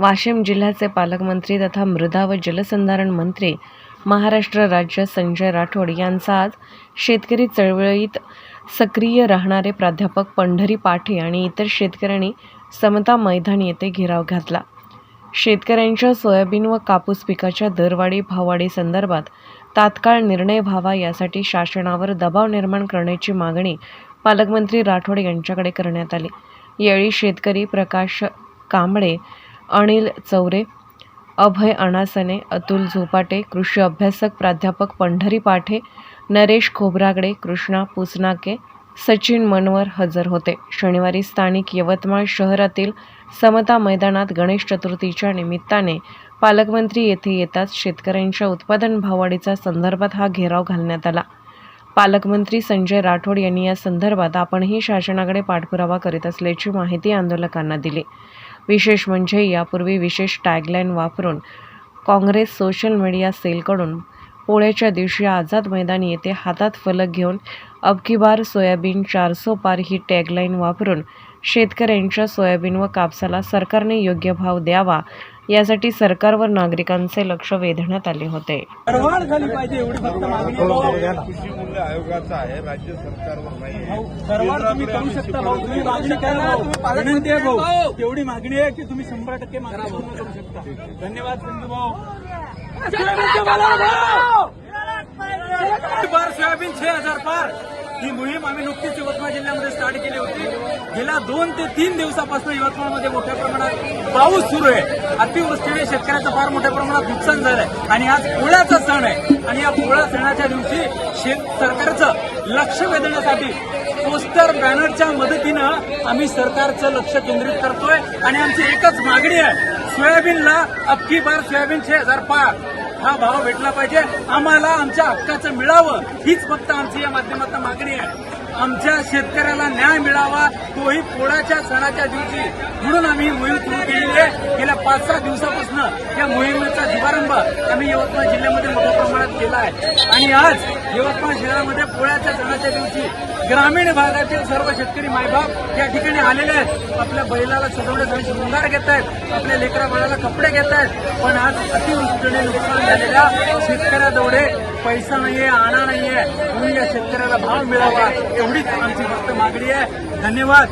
वाशिम जिल्ह्याचे पालकमंत्री तथा मृदा व जलसंधारण मंत्री महाराष्ट्र राज्य संजय राठोड यांचा आज शेतकरी चळवळीत सक्रिय राहणारे प्राध्यापक पंढरी पाठे आणि इतर शेतकऱ्यांनी समता मैदान येथे घेराव घातला. शेतकऱ्यांच्या सोयाबीन व कापूस पिकाच्या दरवाढी भाववाढी संदर्भात तात्काळ निर्णय व्हावा यासाठी शासनावर दबाव निर्माण करण्याची मागणी पालकमंत्री राठोड यांच्याकडे करण्यात आली. यावेळी शेतकरी प्रकाश कांबळे अनिल चौरे अभय अणासने अतुल झोपाटे कृषी अभ्यासक प्राध्यापक पंढरी पाठे नरेश खोबरागडे कृष्णा पुसनाके सचिन मनवर हजर होते. शनिवारी स्थानिक यवतमाळ शहरातील समता मैदानात गणेश चतुर्थीच्या निमित्ताने पालकमंत्री येथे येताच शेतकऱ्यांच्या उत्पादन भाववाढीचा संदर्भात हा घेराव घालण्यात आला. पालकमंत्री संजय राठोड यांनी या संदर्भात आपणही शासनाकडे पाठपुरावा करीत असल्याची माहिती आंदोलकांना दिली. विशेष म्हणजे यापूर्वी विशेष टॅगलाईन वापरून काँग्रेस सोशल मीडिया सेलकडून पोळ्याच्या दिवशी आझाद मैदान येथे हातात फलक घेऊन अबकी बार सोयाबीन चारसो पार ही टॅगलाईन वापरून शेतकऱ्यांच्या सोयाबीन व कापसाला सरकारने योग्य भाव द्यावा यासाठी सरकारवर नागरिकांचे लक्ष वेधण्यात आले होते. परवाड झाली पाहिजे एवढी फक्त मागणी. आहे भाऊ. कृषी मूल्य आयोगाचा आहे राज्य सरकारवर नाही भाऊ, परवाड तुम्ही करू शकता भाऊ. तुम्ही मागणी करा भाऊ. विनंती आहे भाऊ. एवढी मागणी आहे की तुम्ही शंभर टक्के मागणी पूर्ण करू शकता. धन्यवाद संजू भाऊ. सोयाबीनचे बाजार भाव! पार सोयाबीन छे हजार पार. ही मोहीम आम्ही नुकतीच यवतमाळ जिल्ह्यामध्ये स्टार्ट केली होती. गेल्या दोन ते तीन दिवसापासून यवतमाळमध्ये मोठ्या प्रमाणात पाऊस सुरू आहे. अतिवृष्टीने शेतकऱ्याचं फार मोठ्या प्रमाणात नुकसान झालंय. आणि आज पोळ्याचा सण आहे. आणि या पोळा सणाच्या दिवशी शेत सरकारचं लक्ष वेधण्यासाठी पोस्टर बॅनरच्या मदतीनं आम्ही सरकारचं लक्ष केंद्रित करतोय. आणि आमची एकच मागणी आहे. सोयाबीनला अख्खी बार सोयाबीन छे हजार पार. हा भाव भेटला पाहिजे. आम्हाला आमच्या हक्काचं मिळावं. हीच फक्त आमची या माध्यमातून मागणी आहे. आमच्या शेतकऱ्याला न्याय मिळावा तोही पोळ्याच्या सणाच्या दिवशी. म्हणून आम्ही मोहीम सुरू केलेली आहे. गेल्या पाच सहा दिवसापासून या मोहिमेचा शुभारंभ आम्ही यवतमाळ जिल्ह्यामध्ये मोठ्या प्रमाणात केला आहे. आणि आज यवतमाळ शहरामध्ये पोळ्याच्या सणाच्या दिवशी ग्रामीण भागातील सर्व शेतकरी मायबाप या ठिकाणी आलेले आहेत. आपल्या बैलाला सजवण्यासाठी शृंगार घेत आहेत. आपल्या लेकरा बाळाला कपडे घेत आहेत. पण आज अतिवृष्टीने नुकसान झालेल्या शेतकऱ्याजवळे पैसा नाहीये आणा नाहीये. म्हणून या शेतकऱ्याला भाव मिळावा एवढीच आमची फक्त मागणी आहे. धन्यवाद.